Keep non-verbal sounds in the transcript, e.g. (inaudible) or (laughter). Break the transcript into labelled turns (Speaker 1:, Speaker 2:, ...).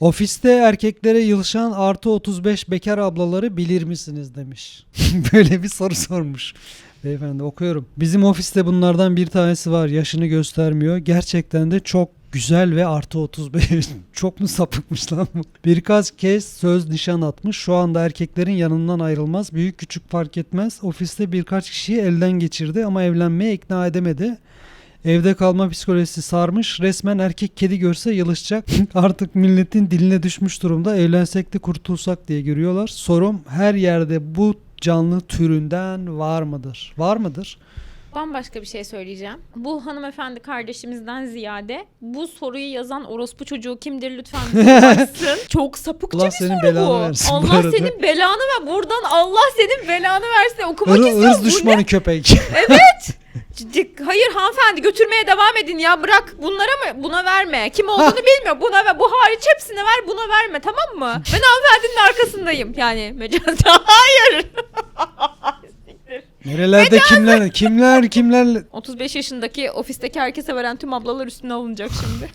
Speaker 1: Ofiste erkeklere yılışan artı 35 bekar ablaları bilir misiniz demiş. (laughs) Böyle bir soru sormuş. Beyefendi okuyorum. Bizim ofiste bunlardan bir tanesi var. Yaşını göstermiyor. Gerçekten de çok güzel ve artı 35. (laughs) çok mu sapıkmış lan bu? Birkaç kez söz nişan atmış. Şu anda erkeklerin yanından ayrılmaz. Büyük küçük fark etmez. Ofiste birkaç kişiyi elden geçirdi ama evlenmeye ikna edemedi. Evde kalma psikolojisi sarmış. Resmen erkek kedi görse yılışacak. (laughs) Artık milletin diline düşmüş durumda. Evlensek de kurtulsak diye görüyorlar. Sorum her yerde bu canlı türünden var mıdır? Var mıdır?
Speaker 2: Bambaşka bir şey söyleyeceğim. Bu hanımefendi kardeşimizden ziyade bu soruyu yazan orospu çocuğu kimdir lütfen bize (laughs) baksın. Çok sapıkça
Speaker 1: Allah
Speaker 2: bir
Speaker 1: senin
Speaker 2: soru
Speaker 1: belanı
Speaker 2: bu.
Speaker 1: versin bu
Speaker 2: Allah
Speaker 1: arada.
Speaker 2: senin belanı ver. Buradan Allah senin belanı versin. Okumak
Speaker 1: Ir,
Speaker 2: istiyorum.
Speaker 1: ırz düşmanı
Speaker 2: ne?
Speaker 1: köpek. (laughs)
Speaker 2: Ciddi- Hayır hanımefendi götürmeye devam edin ya. Bırak. Bunlara mı? Buna verme. Kim olduğunu bilmiyor. Buna ver. Bu hariç hepsine ver buna verme. Tamam mı? (laughs) Ben hanımefendinin arkasındayım. Yani mecazi (laughs) hayır. (laughs)
Speaker 1: Nerelerde kimler kimler kimler?
Speaker 2: 35 yaşındaki ofisteki herkese veren tüm ablalar üstüne alınacak şimdi